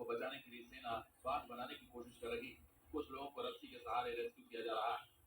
को बचाने के लिए सेना बांध बनाने की कोशिश कर रही कुछ लोगों को रस्सी के सहारे रेस्क्यू किया जा रहा है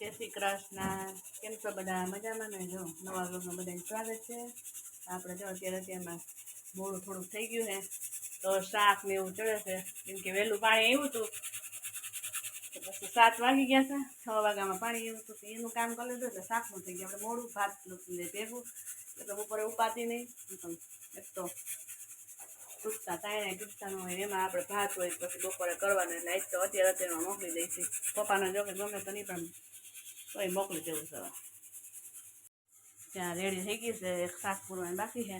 જય શ્રી કૃષ્ણ. કેમ છો બધા? મજામાં ને? જો, નવા વ્લોગમાં બધાને સ્વાગત છે. આપણે જો અત્યારે અત્યારમાં મોડું થોડુંક થઈ ગયું છે, તો શાક ને એવું ચડે છે. કેમ કે વહેલું પાણી આવ્યું હતું પછી સાત વાગી ગયા છે. છ વાગ્યામાં પાણી આવ્યું હતું એનું કામ કરી લીધું એટલે શાકનું થઈ ગયું. આપણે મોડું ભાત ભેગું, એટલે બપોરે ઉપાતી નહીં. એક તો તૂટતા તાણે તૂટતા ન હોય એમાં આપણે ભાત હોય પછી બપોરે કરવાનું. એટલે આજ તો અત્યારે અત્યારમાં મોકલી દઈશું પપ્પાને જો કે ગમે તો નહીં, પણ તોય મોકલી દેવું છે ત્યાં રેડી થઈ ગઈ છે, એક શાક પૂરવાની બાકી છે.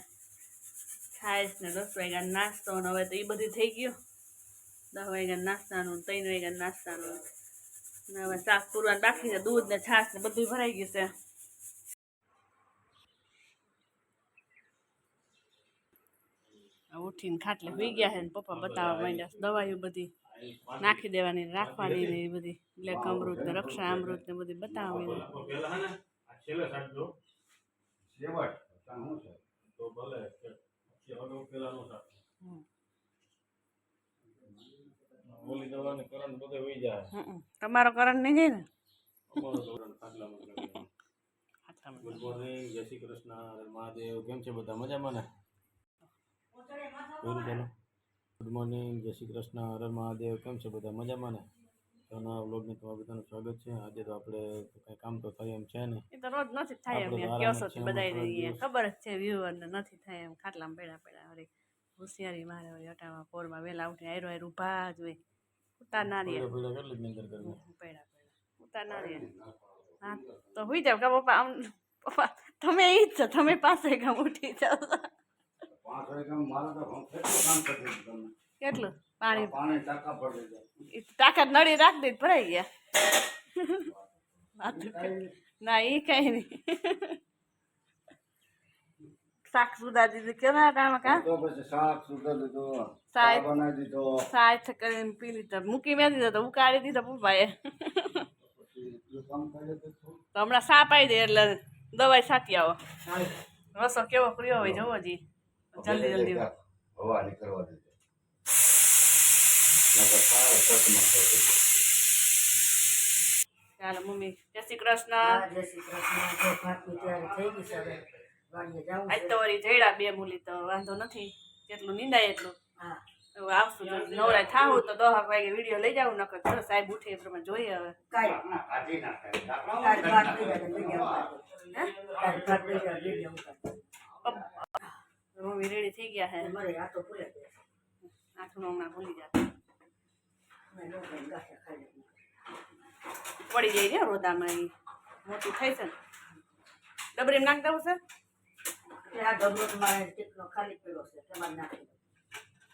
છાશ ને દસ વાગ્યા નાસ્તો ને હવે તો એ બધું થઈ ગયું. દસ વાગ્યા નાસ્તાનું ત્રણ વાગ્યા નાસ્તાનું ને. હવે શાક પૂરવાનું બાકી છે, દૂધ ને છાશ ને બધું ભરાઈ ગયું છે. ઉઠીને ખાટલે હોઈ ગયા છે ને પપ્પા બતાવવા માંડ્યા દવાઈઓ બધી. નાખી દેવાની રાખવાની ને એ બધી બ્લેક અમૃત ને રક્ષા અમૃત ને બધી બતાવવાની. તમારો કરંટ નહીં જાય ને. ગુડ મોર્નિંગ જય શ્રી કૃષ્ણ મહાદેવ કેમ છે બધા મજામાં ને ગુડ મોર્નિંગ જય શ્રી કૃષ્ણ હર મહાદેવ કેમ છે બધા? મજામાં ને? તો નવા વ્લોગને તમારું બધાનું સ્વાગત છે. આજે તો આપણે કાંઈ કામ તો થાય એમ છે ને. એ તો રોજ નથી થાય એમ કયો છો જ છે બધા ખબર જ છે વ્યુઅર ને નથી થાય એમ. ખાટલામાં પડ્યા પડ્યા વળી હોશિયારી મારે વળી અટામાં પોરમાં વહેલા ઉઠી આયરો આયરો ઊભા જ હોય. ઉતાર ના રહે પીડા પીડા કેટલી જ કરવી? પડ્યા પડ્યા હા તો હુઈ જાવ કા પપ્પા આમ પપ્પા તમે ઈ જ છો તમે પાસે ગામ ઉઠી જાવ. કેટલું પાણી? પાણી ટાંકા પડી જાય ઈ નળી રાખી દઈ ભરાઈ ગયા. ના એ કઈ નહીં શાક સુધા દીધું. કેવા ટાણા કા તો પછી શાક સુધા દીધો. ચા બનાવી દીધો. કરીને પી લીધો. મૂકી મેં દીધો તો ઉકાળી દીધો પપ્પાએ? તો? હમણાં સાપ આવી દે એટલે દવાઈ સાટી આવો. રસો કેવો કર્યો હોય જોવો જી. જલ્દી જલ્દી. હવા નીકળવા. ચાલો મમ્મી. જય શ્રી કૃષ્ણ. જય શ્રી કૃષ્ણ. આજ તો વળી જઈડા બે મૂલી તો વાંધો નથી. જેટલું નિંદાય એટલું. હવે આવશું નવરાય થાવું તો દોહક વાગે વીડિયો લઈ જાવ નકર જો સાહેબ ઉઠે એ પ્રમાણે જોઈએ હવે. કાંઈ. મમ્મી રેડી થઈ ગયા હે. મારે આ તો ભૂલાઈ જાય. આઠું હમણાં ભૂલી જતા પડી જાય ને રોદામાં એ મોટું થાય છે ને. ડબરી નાખ દઉં છે આ ડબલો મારે કેટલો ખાલી પડ્યો છે તેમાં નાખી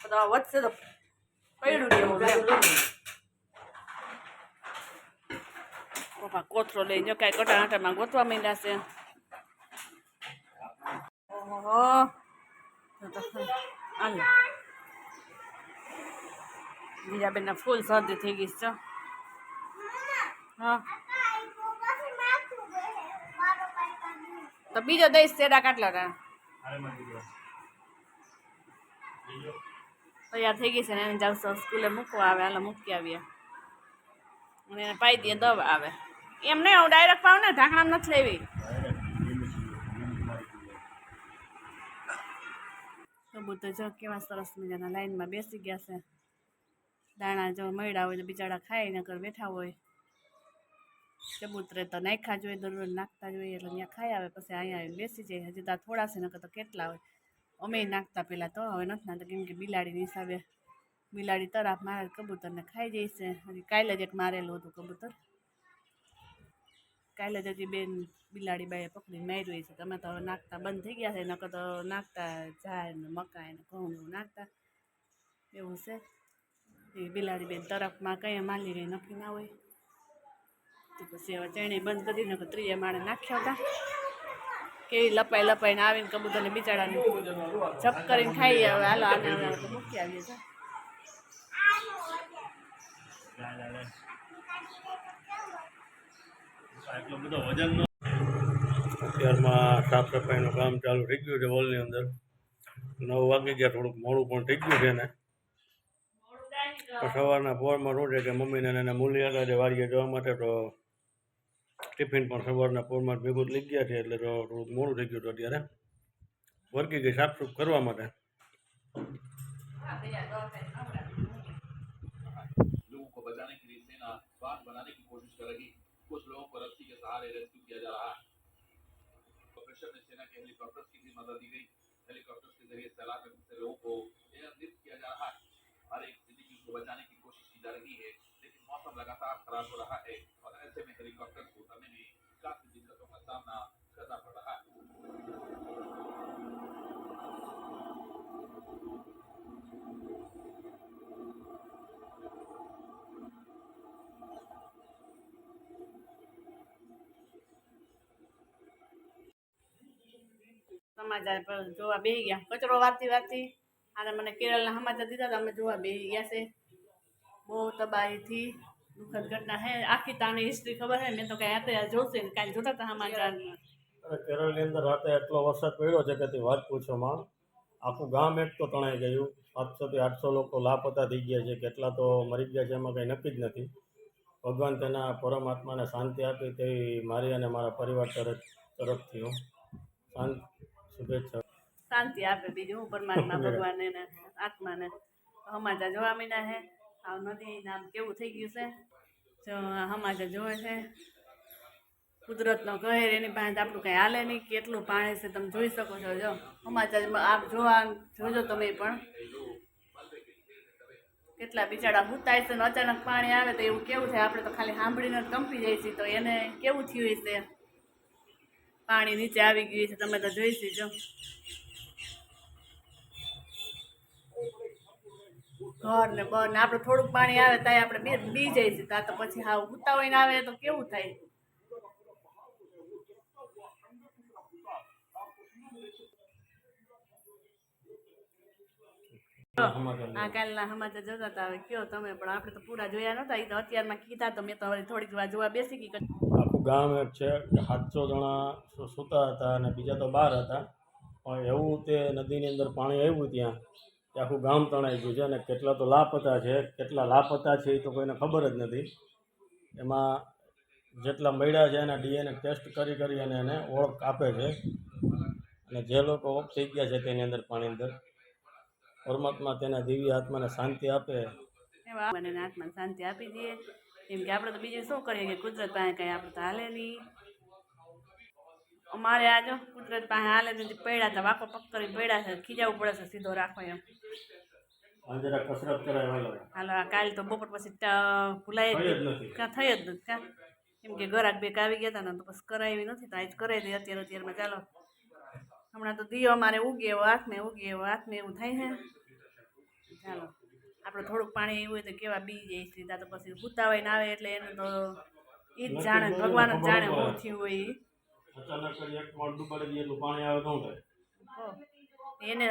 તો વધશે તો પડ્યું લઉં. પપ્પા કોથરો લઈ જો કાંઈ કટા આટામાં ગોતવા માંડ્યા છે. ઓહો. તો તો હાલો. બીજા બેનના ફૂલ શરદી થઈ ગઈ છે. હા. તો બીજો દઈશ તેડા કાટલા તૈયાર થઈ ગઈ છે ને એને જાવ સ્કૂલે મૂકવા આવે એટલે મૂકી આવીએ. અને એને પાઈ દઈએ, દવા આવે. એમ નહીં, હું ડાયરેક્ટ પાઉં ને ઢાંકણા નથી લેવી. કબૂતર જો કેવા સરસ મજાના લાઈનમાં બેસી ગયા છે. દાણા જો મળ્યા હોય તો બિચારા ખાય નકર બેઠા હોય. કબૂતરે તો નાખ્યા જોઈએ દરરોજ નાખતા જોઈએ એટલે ત્યાં ખાઈ આવે, પછી અહીંયા બેસી જાય. હજી તો થોડા છે, નકર તો કેટલા હોય. અમે નાખતા પહેલાં તો, હવે નથી નાખતા, કેમ કે બિલાડીની હિસાબે. બિલાડી તરફ મારે, કબૂતરને ખાઈ જાય છે. હજી કાલે જ એક મારેલું હતું કબૂતર. કાલે જ હજી બેન બિલાડી બાએ પકડીને માર્યું છે. તમે તો નાખતા બંધ થઈ ગયા છે નકર તો નાખતા ઝાડ ને મકાઈ ને ઘઉં નાખતા. એવું છે. એ બિલાડી બેન તરફમાં કંઈ માલી રહી નક્કી ના હોય. તો પછી હવે ચણે બંધ કરી નકર ત્રીજે માળે નાખ્યા હતા. કેવી લપાઈ લપાઈને આવીને કબૂતરને બિચારાને જપ કરીને ખાઈ હવે હાલો આને તો મૂકી આવીએ છે એટલો બધો વજન અત્યારમાં સાફ સફાઈનું કામ ચાલુ થઈ ગયું છે હોલની અંદર નવ વાગી ગયા થોડુંક મોડું પણ થઈ ગયું છે ને તો સવારના પોરમાં શું છે કે મમ્મીને અને એના મૂલી હતા જે વાડીએ જવા માટે તો ટિફિન પણ સવારના પોરમાં જ ભેગું જ લઈ ગયા છે એટલે તો થોડુંક મોડું થઈ ગયું હતું અત્યારે વર્કી ગઈ સાફસૂફ કરવા માટે लोगों को बचाने के लिए सेना बांध बनाने की कोशिश कर रही कुछ लोगों को रस्सी के सहारे रेस्क्यू किया जा रहा है। ऑपरेशन में सेना के हेलीकॉप्टर्स की भी मदद दी गई। हेलीकॉप्टर्स के ज़रिए सैलाब में फंसे लोगों को एयरलिफ्ट किया जा रहा है। हर एक ज़िंदगी को बचाने की कोशिश की जा रही है, लेकिन मौसम लगातार खराब हो रहा है और ऐसे में हेलीकॉप्टर को उतरने में काफ़ी दिक्कतों का सामना સમાચાર પર જોવા બેસી ગયા. કચરો વાંચતી વાંચતી અને મને કેરળના સમાચાર દીધા તો અમે જોવા બેસી ગયા છે. બહુ તબાહીથી દુઃખદ ઘટના હે આખી તાની હિસ્ટ્રી ખબર હે મેં તો કાંઈ અત્યારે જોશે ને કાંઈ જોતા હતા સમાચાર. કેરળની અંદર રાતે એટલો વરસાદ પડ્યો છે કે તે વાત પૂછોમાં આખું ગામ એક તો તણાઈ ગયું. સાતસોથી આઠસો લોકો લાપતા થઈ ગયા છે. કેટલા તો મરી ગયા છે એમાં કંઈ નક્કી જ નથી. ભગવાન તેના પરમાત્માને શાંતિ આપી તેવી મારી અને મારા પરિવાર તરફ તરફથી હું. શાંત શુભેચ્છા શાંતિ આપે બીજું હું પરમાત્મા ભગવાન ને આત્માને. સમાચાર જોવા મીના હે. આ નદી નામ કેવું થઈ ગયું છે? જો આ જોવે છે. કુદરતનો કહેર એની પાસે આપણું કંઈ હાલે નહીં. કેટલું પાણી છે તમે જોઈ શકો છો જો. સમાચારમાં આપ જોવા જોજો તમે પણ. કેટલા બિચારા હુતાય છે ને અચાનક પાણી આવે તો એવું કેવું થાય? આપણે તો ખાલી સાંભળીને કંપી જાય છે તો એને કેવું થયું હશે? પાણી નીચે આવી ગયું છે, તમે તો જોઈ જો ઘર ને બર ને આપણે થોડુંક પાણી આવે, ત્યાં આપણે બે બી જાય છે ત્યાં તો પછી હા ઉતા આવે તો કેવું થાય? કાલના સમાચાર જોતા હતા હવે કયો તમે પણ આપણે તો પૂરા જોયા નતા એ તો અત્યારમાં કીધા તો મેં તો હવે થોડીક વાર જોવા બેસી ગઈ આખું ગામ એક છે સાતસો જણા સૂતા હતા અને બીજા તો બહાર હતા. પણ એવું તે નદીની અંદર પાણી આવ્યું ત્યાં કે આખું ગામ તણાઈ ગયું છે અને કેટલા તો લાપતા છે કેટલા લાપતા છે એ તો કોઈને ખબર જ નથી. એમાં જેટલા મળ્યા છે એના ડીએનએ ટેસ્ટ કરી કરી અને એને ઓળખ આપે છે. અને જે લોકો ઓફ થઈ ગયા છે તેની અંદર પાણી અંદર પરમાત્મા તેના દિવ્ય આત્માને શાંતિ આપે. મને આત્માને શાંતિ આપી દઈએ કેમ કે આપણે તો બીજું શું કરીએ કે કુદરત પાસે કંઈ આપણે તો હાલે નહીં. અમારે આ જો કુદરત પાસે હાલે નથી પડ્યા હતા વાકો પગ કરી પડ્યા છે ખીજાવું પડે છે સીધો રાખો એમ. કસરત કરાય હાલો. આ કાલ તો બપોર પછી ભૂલાય જ નથી. કાં થઈ જ નથી કાં કેમ કે ઘરાક બેક આવી ગયા હતા ને તો પછી કરાવી નથી તો આજ કરાવી દઈએ અત્યારે અત્યારમાં ચાલો. હમણાં તો દીયો અમારે ઉગે એવો હાથને ઉગે એવો હાથને એવું થાય છે ચાલો આપણે થોડુંક પાણી એવું હોય તો કેવા બી જાય સીધા તો પછી ઉતાવાઈને આવે એટલે એનું તો એ જ જાણે ભગવાન જ જાણે શું થયું? હોય. એને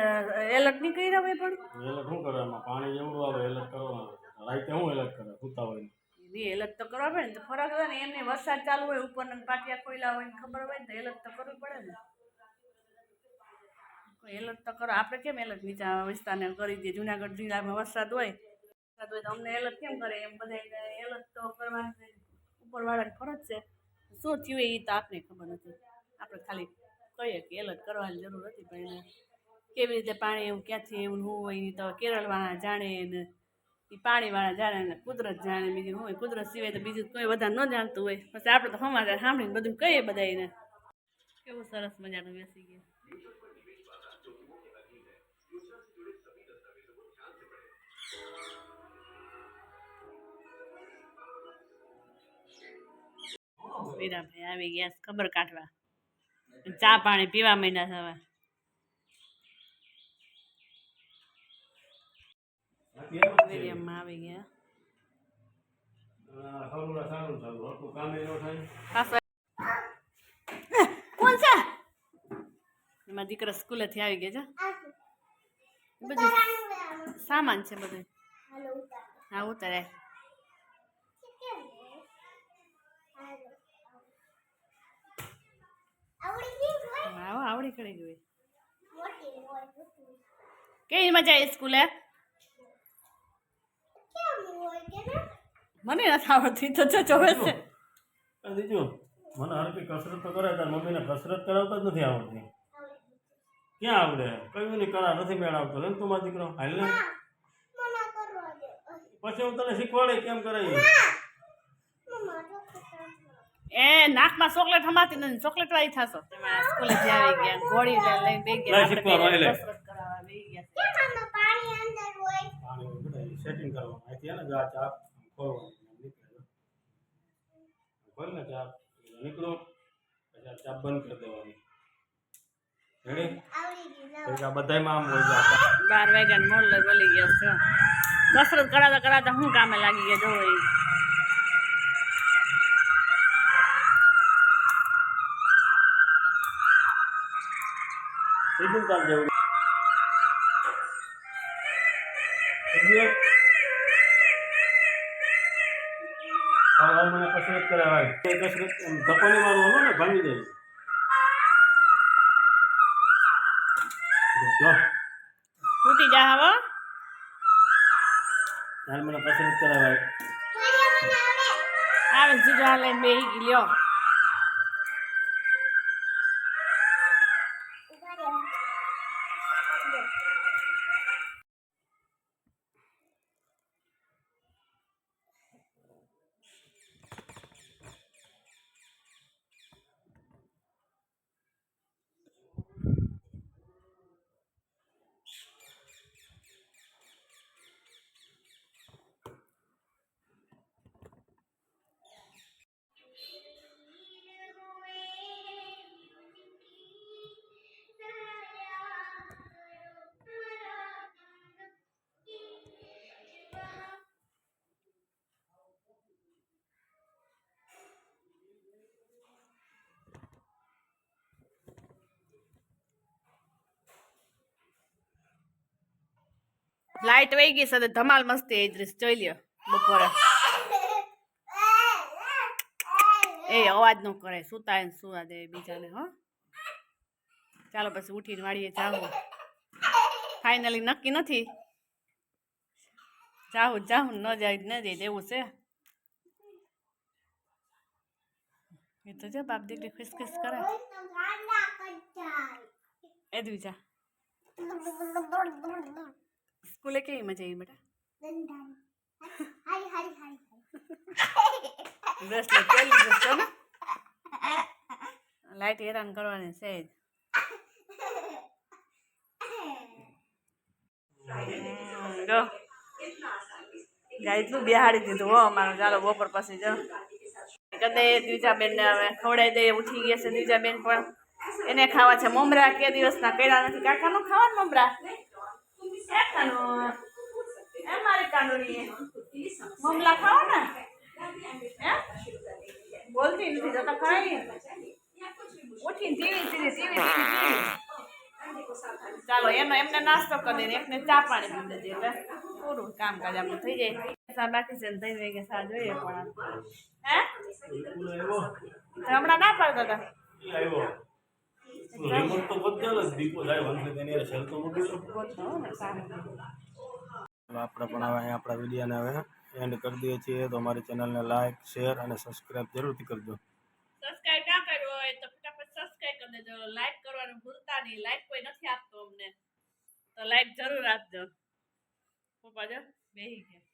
એલર્ટ નહીં કર્યા હોય પણ? એલર્ટ શું કરે એમાં પાણી જેવડું આવે એલર્ટ કરવાનું. રાતે હું એલર્ટ કરે ભૂતા હોય બી એલર્ટ તો કરવા પડે ને તો ફરક ને એમને વરસાદ ચાલુ હોય ઉપરના પાટિયા ખોયલા હોય ને ખબર હોય ને તો એલર્ટ તો કરવું પડે ને. એલર્ટ તો કરો આપણે કેમ એલર્ટ નીચા વિસ્તારને કરી દઈએ? જુનાગઢ જિલ્લામાં વરસાદ હોય વરસાદ હોય તો અમને એલર્ટ કેમ કરે? એમ બધા એલર્ટ તો કરવાની ઉપરવાળાને ફરજ છે. શું થયું એ તો આપને ખબર નથી. આપણે ખાલી કહીએ કે એલર્ટ કરવાની જરૂર હતી, પણ એને કેવી રીતે પાણી એવું ક્યાંથી એવું હું હોય એની તો કેરળવાળા જાણે ને એ પાણીવાળા જાણે ને કુદરત જાણે બીજું હોય. કુદરત સિવાય તો બીજું કોઈ વધારે ન જાણતું હોય. પછી આપણે તો સમાચાર સાંભળીને બધું કહીએ બધાને કેવું સરસ મજાનું બેસી ગયું. વીરાભાઈ આવી ગયા ખબર કાઢવા. ચા પાણી પીવા માંડ્યા થવા વીર્યમમાં આવી ગયા. કોણ છે? એમાં દીકરા સ્કૂલેથી આવી ગયા છે. બધું સામાન છે બધું. હા ઉતારે. આવો આવડી કરી ગયું કેવી મજા આવી સ્કૂલે? મને નથી આવડતી તો જો જોવે છે બીજું મને હરકી કસરત તો કરે તાર મમ્મીને કસરત કરાવતા જ નથી આવડતી. ક્યાં આવડે? કયું નહીં કરા નથી મેળવતો? લે ને તું મારો દીકરો હાલ ને. પછી હું તને શીખવાડે કેમ કરાય? એ નાકમાં ચોકલેટ હમાતી નથી ચોકલેટ વાળી થશો. તમે આ સ્કૂલેથી આવી ગયા ગોળી લઈ- લઈને બેસી ગયા લાય શીખવા આપણે લે. કસરત કરાવવા બેસી ગયા. પાણી સેટિંગ કરવાનું અહીંથી હે ને જો આ ચાપ ખોલવાની નીકળે. ખોલ ને ચાપ નીકળો. પછી આ ચાપ બંધ કરી દેવાની. રેડી પછી આ બધાયમાં આમ હોય જાય બાર વાગ્યા મોલ લઈ બોલી ગયા છો. કસરત કરાવતા કરાવતા હું કામે લાગી ગયા જોવો સીધું ચાલ જેવું મને કસરત કરાવાય કસરત એમ ધક્કો ને ભાંગી જાય જો તૂટી જા હવે. ત્યારે મને કસરત કરાવાય. આવે જીજો હાલે લઈને બેસી લાઈટ વહી ગઈ સાથે ધમાલ મસ્તી એ દ્રીશ જોઈ લ્યો બપોરે. એ અવાજ ન કરે સુતા એને સુવા દે બીજાને હો. ચાલો પછી ઉઠીને વાળીએ જાવું ફાઇનલી નક્કી નથી. જાવું જાવું ન જાય ન જાય દેવું છે. એ તો છે બાપ દીકરી ખુશ ખુશ કરે એ દ્વિજા સ્કૂલે કેવી મજા આવી બેટા? છે ને? લાઈટ હેરાન કરવાની છે જ. હમ, જો. ગાયતું બિહાડી દીધું હો અમારું. ચાલો બપોર પછી જો. કદે દ્વિજાબેન ને હવે ખવડાવી દઈએ ઉઠી ગયા છે દ્વિજાબેન પણ. એને ખાવા છે મમરા કે દિવસના કર્યા નથી. કાકાનું ખાવાનું મમરા? કાકાનું એ મારી કાનુની મમલા ખાઓ ને હે? બોલતી નથી, જતા ખાઈ. ઉઠીને ટીવી ટીવી ટીવી ટીવી ચાલો, એનો, એમને નાસ્તો કરી દે એમને ચા પાણી પી દે એટલે પૂરું કામકાજ આપણું થઈ જાય. બાકી છે ત્રણ વાગે સા જોઈએ પણ. હે? હમણાં ના પાડતા હતા? રિમોટ તો બદલ જ દીપો જાય વંશે તેની હારે સેલ તો મૂકી દો. ગોતનો હો ને હવે આપણે પણ હવે આપણા વિડીયોને હવે એન્ડ કરી દઈએ છીએ. તો અમારી ચેનલને લાઇક શેર અને સબસ્ક્રાઇબ જરૂરથી કરજો. સબસ્ક્રાઇબ ના કર્યો હોય તો ફટાફટ સબસ્ક્રાઇબ કરી દેજો. લાઈક કરવાનું ભૂલતા નહીં. લાઈક કોઈ નથી આપતો અમને. તો લાઈક જરૂર આપજો. પપ્પા જો બેહી ગયા.